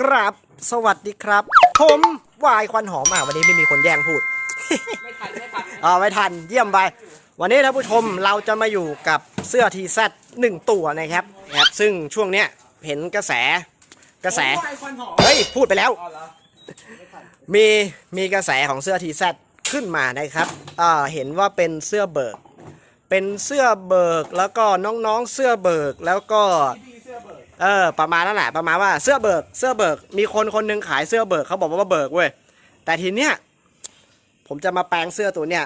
กราบสวัสดีครับ ผมวายควันหอมอะวันนี้ไม่มีคนแย่งพูด ไม่ทันไม่ทันอ๋อไม่ทันเยี่ยมไป วันนี้ท่านผู้ชมเราจะมาอยู่กับเสื้อทีแซหนึ่งตัวนะครับนะครับ ซึ่งช่วงเนี้ยเห็นกระแสกระแสไฟควันหอมเฮ้ย พูดไปแล้วอ๋อเหรอมีมีกระแสของเสื้อทีแซขึ้นมานะครับอ่าเห็นว่าเป็นเสื้อเบิก เป็นเสื้อเบิกแล้วก็น้องๆเสื้อเบิกแล้วก็ พี่ เสื้อเบิร์ดเออ ประมาณนั่นแหละประมาณว่าเสื้อเบิกเสื้อเบิก มีคนคนหนึงขายเสื้อเบิกเขาบอกว่าเบิกเว้ยแต่ทีเนี้ยผมจะมาแปลงเสื้อตัวเนี้ย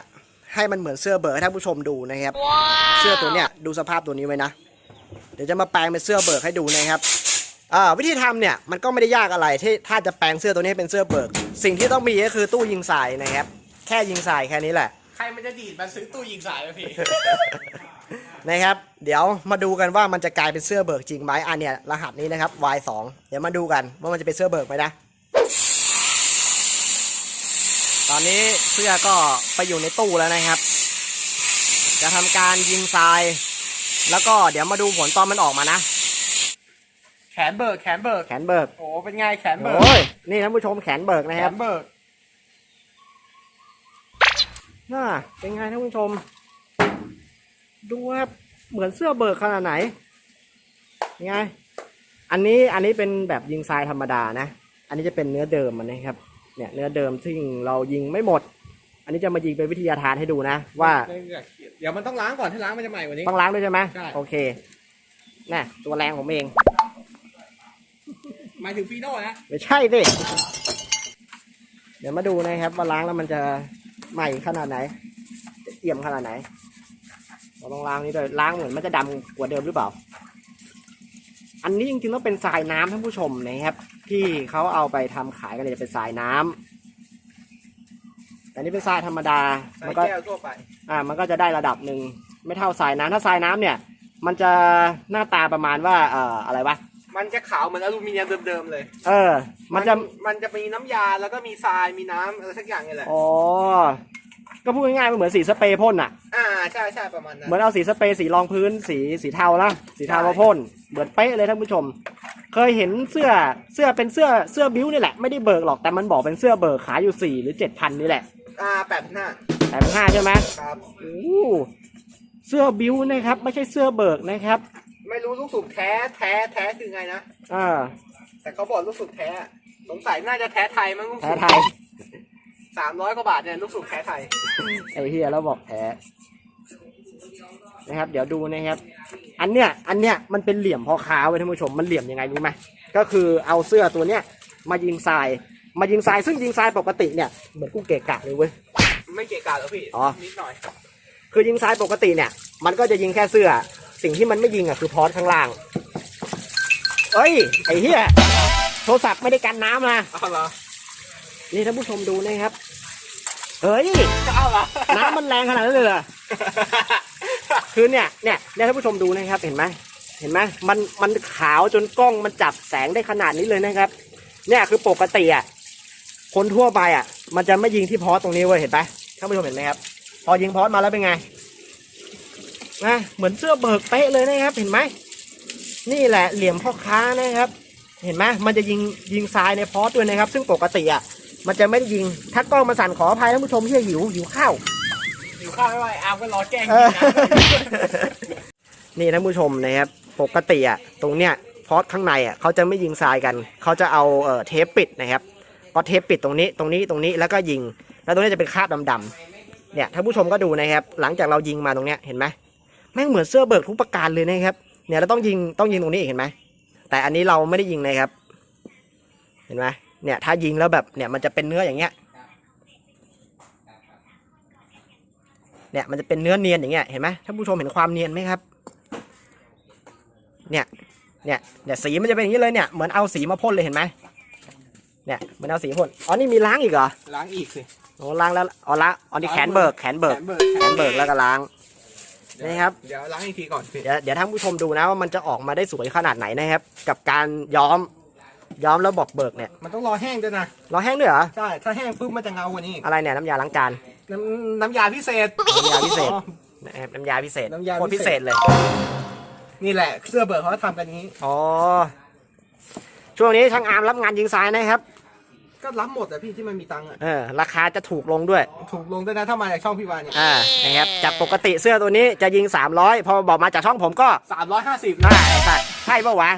ให้มันเหมือนเสื้อเบิกให้ท่านผู้ชมดูนะครับ เสื้อตัวเนี้ยดูสภาพตัวนี้ไว้นะ เดี๋ยวจะมาแปลงเป็นเสื้อเบิกให้ดูนะครับอ่าวิธีทำเนี่ยมันก็ไม่ได้ยากอะไรที่ถ้าจะแปลงเสื้อตัวนี้ให้เป็นเสื้อเบิก สิ่งที่ต้องมีก็คือตู้ยิงสายนะครับ แค่ยิงสายแค่นี้แหละ ใครมันจะดีดมาซื้อตู้ยิงสายไหมพี่ นะครับ เดี๋ยวมาดูกันว่ามันจะกลายเป็นเสื้อเบิกจริงไหมอันเนี้ยรหัสนี้นะครับ Y2 เดี๋ยวมาดูกันว่ามันจะเป็นเสื้อเบิกไหมนะ ตอนนี้เสื้อก็ไปอยู่ในตู้แล้วนะครับ จะทำการยิงทราย แล้วก็เดี๋ยวมาดูผลตอนมันออกมานะ แขนเบิร์กแขนเบิร์กแขนเบิกโอ้เป็นไงแขนเบิร์กโอ้ยนี่ท่านผู้ชมแขนเบิกนะแขครับนเบิร์กน่าเป็นไงท่านผู้ชม ดูครับเหมือนเสื้อเบิกขนาดไหนยังไงอันนี้อันนี้เป็นแบบยิงทรายธรรมดานะ อันนี้จะเป็นเนื้อเดิมมันนะครับ เนี่ยเนื้อเดิมซึ่งเรายิงไม่หมด อันนี้จะมายิงเป็นวิทยาทานให้ดูนะ ว่าเดี๋ยวมันต้องล้างก่อนถ้าล้างมันจะใหม่กว่านี้ ต้องล้างด้วยใช่ไหมใช่ โอเคน่ะตัวแรงผมเอง หมายถึงฟีโน่นะไม่ใช่สิเดี๋ยวมาดูนะครับว่าล้างแล้วมันจะใหม่ขนาดไหนจะเอี่ยมขนาดไหน เราต้องล้างนี้ด้วยล้างเหมือนมันจะดำกว่าเดิมหรือเปล่า อันนี้จริงๆต้องเป็นทรายน้ำท่านผู้ชมนะครับ ที่เขาเอาไปทำขายกันเนี่ยจะเป็นทรายน้ำแต่นี่เป็นทรายธรรมดาใส่มันก็แก้วทั่วไปอ่า มันก็จะได้ระดับหนึ่งไม่เท่าทรายน้ำถ้าทรายน้ำเนี่ย มันจะหน้าตาประมาณว่าเอ่ออะไรวะมันจะขาวเหมือนอลูมิเนียมเดิมๆเลย เออ มันจะ มันจะมีน้ำยาแล้วก็มีทราย มีน้ำอะไรสักอย่างนี่แหละ อ๋อ ก็พูดง่ายๆมันเหมือนสีสเปรย์พ่นอะ อ่าใช่ใช่ประมาณนั้น เหมือนเอาสีสเปรย์สีรองพื้นสีสีเทาละสีเทามาพ่นเหมือนเป๊ะเลยท่านผู้ชม เคยเห็นเสื้อเสื้อเป็นเสื้อเสื้อบิ้วนี่แหละไม่ได้เบิกหรอกแต่มันบอกเป็นเสื้อเบิกขายอยู่สี่หรือเจ็ดพันนี่แหละอ่าแปดหน้าแต่เป็นห้าใช่ไหมครับโอ้เสื้อบิ้วนะครับ ไม่ใช่เสื้อเบิกนะครับ ไม่รู้ลูกสูบแท้แท้แท้คือไงนะอ่าแต่เขาบอกลูกสูบแท้ สงสัยน่าจะแท้ไทยมั้งลูกแท้สูบไทย สามร้อยกว่าบาทเนี่ยลูกสูบแท้ไทย ไอ้เฮียแล้วบอกแท้นะครับ เดี๋ยวดูนะครับ อันเนี้ยอันเนี้ยมันเป็นเหลี่ยมพ่อค้าไว้ท่านผู้ชมมันเหลี่ยมยังไงรู้ไหมก็คือเอาเสื้อตัวเนี้ยมายิงทราย มายิงทรายซึ่งยิงทรายปกติเนี่ยเหมือนกูเกะกะเลยเว้ย ไม่เกะกะหรอกพี่อ๋อ นิดหน่อย คือยิงทรายปกติเนี่ย มันก็จะยิงแค่เสื้อ สิ่งที่มันไม่ยิงอะคือพอสข้างล่าง เอ้ยไอ้เหี้ยโทรศัพท์ไม่ได้กันน้ำนะ เอาเหรอ นี่ท่านผู้ชมดูนะครับ เฮ้ยเอาเหรอน้ำมันแรงขนาดนั้นเลยเหรอคือเนี่ยเนี่ยเนี่ยท่านผู้ชมดูนะครับเห็นไหมเห็นไหมมันมันขาวจนกล้องมันจับแสงได้ขนาดนี้เลยนะครับ เนี่ยคือปกติอะคนทั่วไปอะ มันจะไม่ยิงที่พอสตรงนี้เว้ยเห็นไหมท่านผู้ชมเห็นไหมครับ พอยิงพอสมาแล้วเป็นไงนะเหมือนเสื้อเบิกเป๊ะเลยนะครับ เห็นไหมนี่แหละเหลี่ยมพ่อค้านะครับ เห็นไหมมันจะยิงยิงทรายในพอสด้วยนะครับ ซึ่งปกติอะ มันจะไม่ได้ยิง ถ้ากล้องมาสั่นขออภัยท่านผู้ชมที่หิวหิวข้าว อยู่ข้าวไม่ไหวอาร์มก็รอแกล้งเอกินอนะนี่ท่านผู้ชมนะครับปกติอะตรงเนี้ยพอสข้างในอะเขาจะไม่ยิงทรายกัน เขาจะเอาเอ่อเทปปิดนะครับก็เทปปิดตรงนี้ตรงนี้ตรงนี้แล้วก็ยิง แล้วตรงนี้จะเป็นคราบดำๆเนี่ยท่านผู้ชมก็ดูนะครับ หลังจากเรายิงมาตรงเนี้ยเห็นไหมแม่งเหมือนเสื้อเบิกทุกประการเลยนะครับ เนี่ยเราต้องยิงต้องยิงตรงนี้อีกเห็นไหมแต่อันนี้เราไม่ได้ยิงนะครับ เห็นไหม เนี่ยถ้ายิงแล้วแบบเนี่ยมันจะเป็นเนื้ออย่างเงี้ยเนี่ยมันจะเป็นเนื้อเนียนอย่างเงี้ยเห็นไหมท่านผู้ชมเห็นความเนียนไหมครับเนี่ยเนี่ยเนี่ยสีมันจะเป็นอย่างนี้เลยเนี่ยเหมือนเอาสีมาพ่นเลยเห็นไหมเนี่ยเหมือนเอาสีพ่นอ๋อนี่มีล้างอีกเหรอล้างอีกสิโอ้ล้างแล้วอ๋อละอ๋อนี่แขนเบิกแขนเบิกแขนเบิกแขนเบิกแล้วก็ล้างนี่ครับเดี๋ยวล้างอีกทีก่อนพี่เดี๋ยวเดี๋ยวท่านผู้ชมดูนะว่ามันจะออกมาได้สวยขนาดไหนนะครับ กับการย้อม ย้อมแล้วบอกเบิกเนี่ยมันต้องรอแห้งด้วยนะเราแห้งด้วยเหรอ ใช่ ถ้าแห้งปุ๊บมันจะเงากว่านี้อีกอะไรเนี่ยน้ำยาล้างจานน้ำน้ำยาพิเศษ น้ำยาพิเศษอ๋อนะครับน้ำยาพิเศษน้ำยาโคตรพิพิเศษเศษเลย นี่แหละเสื้อเบิร์กเขาทำกันอย่างนี้ อ๋อ ช่วงนี้ช่างอาร์มรับงานยิงทรายนะครับ ก็รับหมดอะพี่ที่มันมีตังค์อะเออ ราคาจะถูกลงด้วย ถูกลงด้วยนะถ้ามาจากช่องพี่วานเนี่ยอ่า นะครับ จากปกติเสื้อตัวนี้จะยิง 300 พอบอกมาจากช่องผมก็สามร้อยห้าสิบน่าไอ้สัตว์ใช่ปะวะ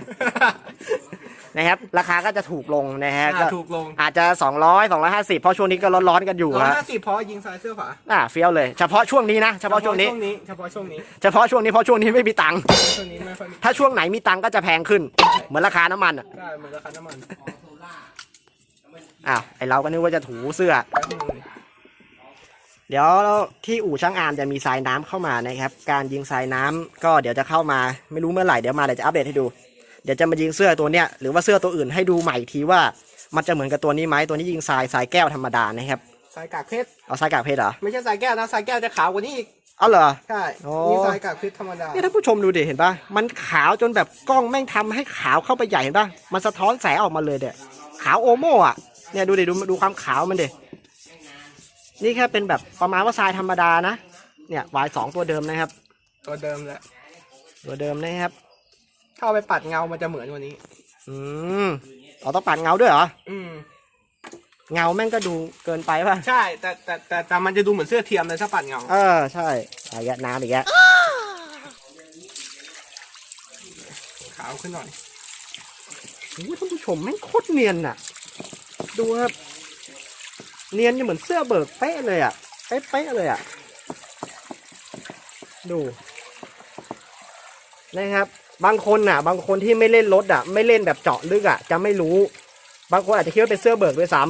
นะครับ ราคาก็จะถูกลงนะฮะก็ถูกลง อาจจะ 200 250 เพราะช่วงนี้ก็ร้อนๆกันอยู่ร้อยฮะห้าสิบเพราะยิงซ้ายเสื้อขวาอ่าเฟี้ยวเลย เฉพาะช่วงนี้นะ เฉพาะช่วงนี้ช่วงนี้เฉพาะช่วงนี้เฉพาะช่วงนี้เพราะช่วงนี้ไม่มีตังค์ช่วงนี้ไม่ค่อยมีถ้าช่วงไหนมีตังค์ก็จะแพงขึ้น เหมือนราคาน้ำมันอะได้เหมือนราคาน้ำมันอ้าว ไอเราก็นึกว่าจะถูเสื้อแป๊บนึงเดี๋ยวที่อู่ช่างอาร์มจะมีทรายน้ำเข้ามานะครับ การยิงทรายน้ำก็เดี๋ยวจะเข้ามาไม่รู้เมื่อไหร่เดี๋ยวมาเดี๋ยวจะอัปเดตให้ดู เดี๋ยวจะมายิงเสื้อตัวเนี้ยหรือว่าเสื้อตัวอื่นให้ดูใหม่อีกทีว่ามันจะเหมือนกับตัวนี้ไหมตัวนี้ยิงทรายทรายแก้วธรรมดานะครับสายกากเพชรเอาทรายกากเพชรเหรอไม่ใช่สายแก้วนะสายแก้วจะขาวกว่านี้อีกเอาเหรอใช่โอ้นี่สายกากเพชรธรรมดาเนี่ยท่านผู้ชมดูดิเห็นปะมันขาวจนแบบกล้องแม่งทำให้ขาวเข้าไปใหญ่เห็นปะมันสะท้อนแสงออกมาเลยเด็ขาวโอโม่อะเนี่ยดูดิดูดูความขาวมันเด็นี่แค่เป็นแบบประมาณว่าทรายธรรมดานะเนี่ยวายสองตัวเดิมนะครับ ตัวเดิมแหละตัวเดิมนะครับ ถ้าเอาไปปัดเงามันจะเหมือนกว่านี้ อืมเราต้องปัดเงาด้วยเหรอ อืม เงาแม่งก็ดูเกินไปป่ะ ใช่ แต่แต่แต่แต่มันจะดูเหมือนเสื้อเทียมเลยถ้าปัดเงา เออ ใช่อะไรแยะน้ำอีกแยะขาวขึ้นหน่อยโอ้ยท่านผู้ชมแม่งโคตรเนียนอะดูครับ เนียนจะเหมือนเสื้อเบิกเป๊ะเลยอะเป๊ะๆเลยอะดู นะครับ บางคนน่ะ บางคนที่ไม่เล่นรถอะ ไม่เล่นแบบเจาะลึกอะ จะไม่รู้ บางคนอาจจะคิดว่าเป็นเสื้อเบิกด้วยซ้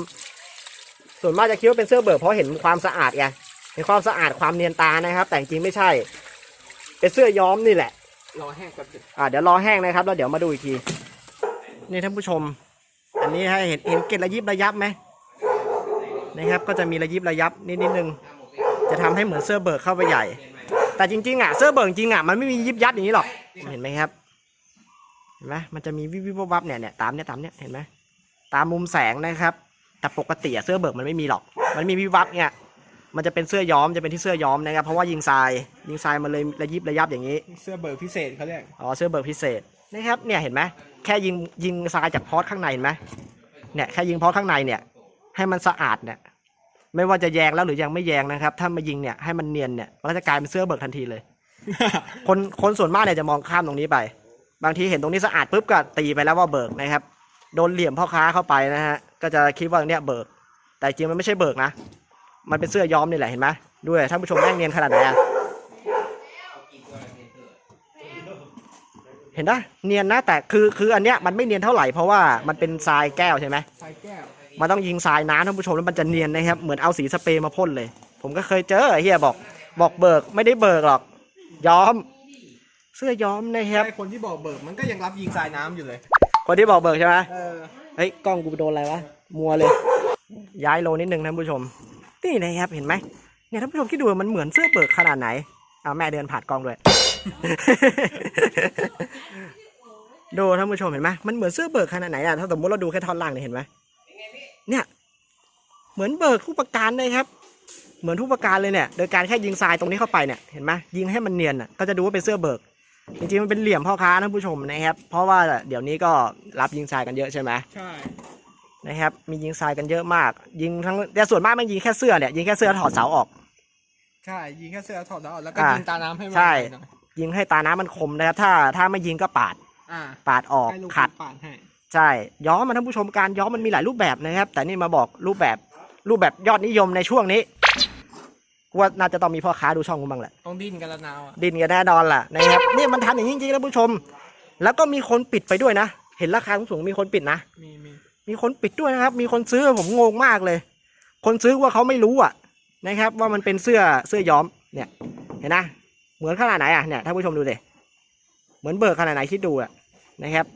ำส่วนมากจะคิดว่าเป็นเสื้อเบิกเพราะเห็นความสะอาดไงเห็นความสะอาดความเนียนตานะครับ แต่จริงๆไม่ใช่ เป็นเสื้อย้อมนี่แหละ รอแห้งก่อนสิอ่าเดี๋ยวรอแห้งนะครับ แล้วเดี๋ยวมาดูอีกที นี่ท่านผู้ชม อันนี้ให้เห็นเห็นเกล็ดระยิบระยับไหมนะครับ ก็จะมีระยิบระยับนิดนิดนึง จะทำให้เหมือนเสื้อเบิกเข้าไปใหญ่ แต่จริงๆอะเสื้อเบิกจริงๆอะมันไม่มียิบยับอย่างนี้หรอก เห็นไหมครับเห็นไหมมันจะมีวิบวิบวับวับเนี่ยเนี่ยตามเนี่ยตามเนี่ยเห็นไหมตามมุมแสงนะครับ แต่ปกติอะเสื้อเบิกมันไม่มีหรอก มันมีวิบวับเนี่ยมันจะเป็นเสื้อย้อมจะเป็นที่เสื้อย้อมนะครับเพราะว่ายิงทรายยิงทรายมันเลยระยิบระยับอย่างนี้ เสื้อเบิร์พิเศษเขาเรียกอ๋อเสื้อเบิร์กพิเศษนะครับเนี่ยเห็นไหมแค่ยิงยิงทรายจากพอร์ตข้างในเห็นไหมเนี่ยแค่ยิงพอร์ตข้างในเนี่ย ให้มันสะอาดเนี่ยไม่ว่าจะแยงแล้วหรือยังไม่แยงนะครับ ถ้ามายิงเนี่ยให้มันเนียนเนี่ยมันก็จะกลายเป็นเสื้อเบิร์กทันทีเลย คนคนส่วนมากเนี่ยจะมองข้ามตรงนี้ไป บางทีเห็นตรงนี้สะอาดปุ๊บก็ตีไปแล้วว่าเบิร์กนะครับ โดนเหลี่ยมพ่อค้าเข้าไปนะฮะ ก็จะคิดว่าเนี่ยเบิร์กแต่จริงมันไม่ใช่เบิร์กนะ มันเป็นเสื้อย้อมนี่แหละเห็นไหมด้วยท่านผู้ชมแม่งเนียนขนาดไหนอะเห็นนะเนียนนะแต่คือคืออันเนี้ยมันไม่เนียนเท่าไหร่เพราะว่ามันเป็นทรายแก้วใช่ไหมสายแก้วมันต้องยิงทรายน้ำท่านผู้ชมแล้วมันจะเนียนนะครับเหมือนเอาสีสเปรย์มาพ่นเลย ผมก็เคยเจอไอ้เฮียบอก บอกเบิกไม่ได้เบิกหรอก ย้อม เสื้อย้อมนะครับ ไอ้คนที่บอกเบิร์มันก็ยังรับยิงทรายน้ำอยู่เลย คนที่บอกเบิกใช่ไหมเออ เฮ้ยกล้องกูโดนอะไรวะ มัวเลย ย้ายโลนิดนึงท่านผู้ชม นี่นะครับเห็นไหมเนี่ยท่านผู้ชมคิดดูว่ามันเหมือนเสื้อเบิกขนาดไหนเอาแม่เดินผ่านกล้องด้วย ดูท่านผู้ชมเห็นไหมมันเหมือนเสื้อเบิกขนาดไหนอะถ้าสมมติเราดูแค่ท่อนล่างเนี่ยเห็นไหมเนี่ย เหมือนเบิกทุกประการเลยครับ เหมือนทุกประการเลยเนี่ย โดยการแค่ยิงทรายตรงนี้เข้าไปเนี่ยเห็นไหมยิงให้มันเนียนอะก็จะดูว่าเป็นเสื้อเบิก จริงๆมันเป็นเหลี่ยมพ่อค้าท่านผู้ชมนะครับ เพราะว่าเดี๋ยวนี้ก็รับยิงทรายกันเยอะใช่ไหมใช่นะครับ มียิงทรายกันเยอะมาก ยิงทั้งแต่ส่วนมากไม่ยิงแค่เสื้อเนี่ยยิงแค่เสื้อถอดเสาออก ใช่ยิงแค่เสื้อถอดแล้วแล้วก็อ่ายิงตาน้ำให้มันใช่หน่อยยิงให้ตาน้ำมันคมนะครับ ถ้าถ้าไม่ยิงก็ปาดอ่าปาดออกให้ลูกขัดปาดให้ใช่ย้อมมันท่านผู้ชมการย้อมมันมีหลายรูปแบบนะครับ แต่นี่มาบอกรูปแบบรูปแบบยอดนิยมในช่วงนี้ กูว่าน่าจะต้องมีพ่อค้าดูช่องกูบ้างแหละ ต้องดิ้นกันละนาวอะดินกันแน่นอนล่ะนะครับนี่มันทำอย่างนี้จริงๆนะผู้ชม แล้วก็มีคนปิดไปด้วยนะ เห็นราคาสูงๆมีคนปิดนะ มีมีมีคนปิดด้วยนะครับ มีคนซื้อผมงงมากเลย คนซื้อว่าเขาไม่รู้อะนะครับ ว่ามันเป็นเสื้อเสื้อย้อมเนี่ย เห็นนะ เหมือนขนาดไหนอะเนี่ยท่านผู้ชมดูเลยเหมือนเบิกขนาดไหนคิดดูอะนะครับ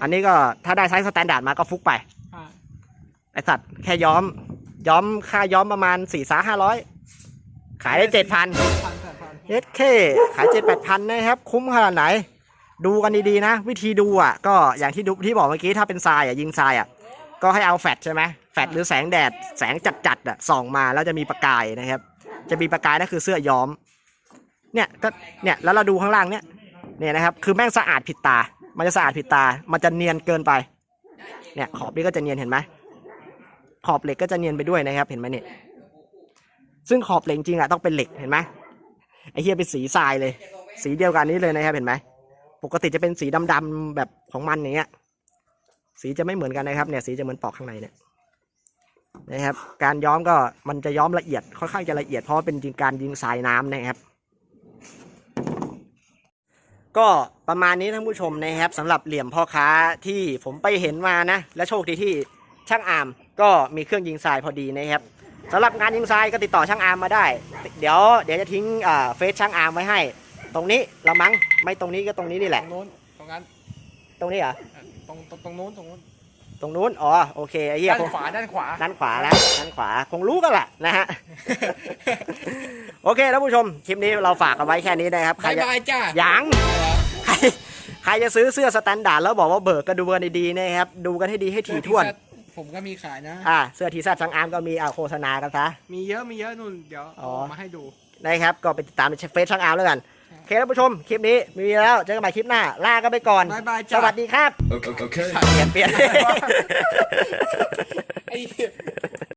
อันนี้ก็ถ้าได้ไซส์สแตนดาร์ดมาก็ฟุกไป อ่าไอสัตว์แค่ย้อม ย้อมค่าย้อมประมาณสี่สาห้าร้อย ขายได้เจ็ดพันพันแปดพันเอสเคขายเจ็ดแปดพันนะครับ คุ้มขนาดไหน ดูกันดีๆนะ วิธีดูอะ ก็อย่างที่ดูที่บอกเมื่อกี้ถ้าเป็นทรายอะยิงทรายอะก็ให้เอาแฟลชใช่ไหมแฟลชหรือแสงแดดแสงจัดๆอะส่องมาแล้วจะมีประกายนะครับ จะมีประกายนั่นคือเสื้อย้อม เนี่ยก็เนี่ยแล้วเราดูข้างล่างเนี่ยเนี่ยนะครับคือแม่งสะอาดผิดตา มันจะสะอาดผิดตา มันจะเนียนเกินไป เนี่ยขอบนี่ก็จะเนียนเห็นไหมขอบเหล็กก็จะเนียนไปด้วยนะครับ เห็นไหมเนี่ย ซึ่งขอบเหล็กจริงอะต้องเป็นเหล็กเห็นไหมไอ้เฮียเป็นสีทรายเลย สีเดียวกันนี้เลยนะครับเห็นไหมปกติจะเป็นสีดำๆแบบของมันอย่างเงี้ย สีจะไม่เหมือนกันนะครับ เนี่ย สีจะเหมือนปอกข้างในเนี่ยนะครับ การย้อมก็มันจะย้อมละเอียดค่อนข้างจะละเอียดเพราะเป็นจริงการยิงสายน้ำนะครับ ก็ประมาณนี้ท่านผู้ชมนะครับสำหรับเหลี่ยมพ่อค้าที่ผมไปเห็นมานะ และโชคดีที่ช่างอามก็มีเครื่องยิงทรายพอดีนะครับ สำหรับงานยิงทรายก็ติดต่อช่างอาร์มมาได้ เดี๋ยวเดี๋ยวจะทิ้งอ่าเฟซช่างอาร์มไว้ให้ ตรงนี้ละมั้งไม่ตรงนี้ก็ตรงนี้นี่ตแหรละงนู้นตรงนั้นตรงนี้เหรอตรงตรงตรงนู้นตรงนู้นตรงนู้นอ๋อโอเคไอ้เหี้ยด้านคงขวาด้านขวา ด้านขวาแล้วด้านขวาคงรู้กันแหละนะฮะ โอเคท่านผู้ชมคลิปนี้เราฝากกันไว้แค่นี้นะครับใครบายจะบายจ้ายังใครใครจะซื้อเสื้อสแตนดาร์ดแล้วบอกว่าเบิกก็ดูกันดีๆนะครับดูกันให้ดีให้ถี่ถ้วน ผมก็มีขายนะ อ่าเสื้อทีแซดสังอาร์มก็มีอ่าโฆษณากันซะ มีเยอะมีเยอะนู่นเดี๋ยวอ๋อ เอามาให้ดู นะครับ ก็ไปติดตามในเฟซช่างอาร์มแล้วกันโอเคท่านผู้ชม คลิปนี้มีแล้วเจอกันใหม่คลิปหน้า ลากันไปก่อน บ๊ายบายสจ้าวัสดีครับ Okay. okay. เปลี่ยนเปลี่ยน ไอ้เหี้ย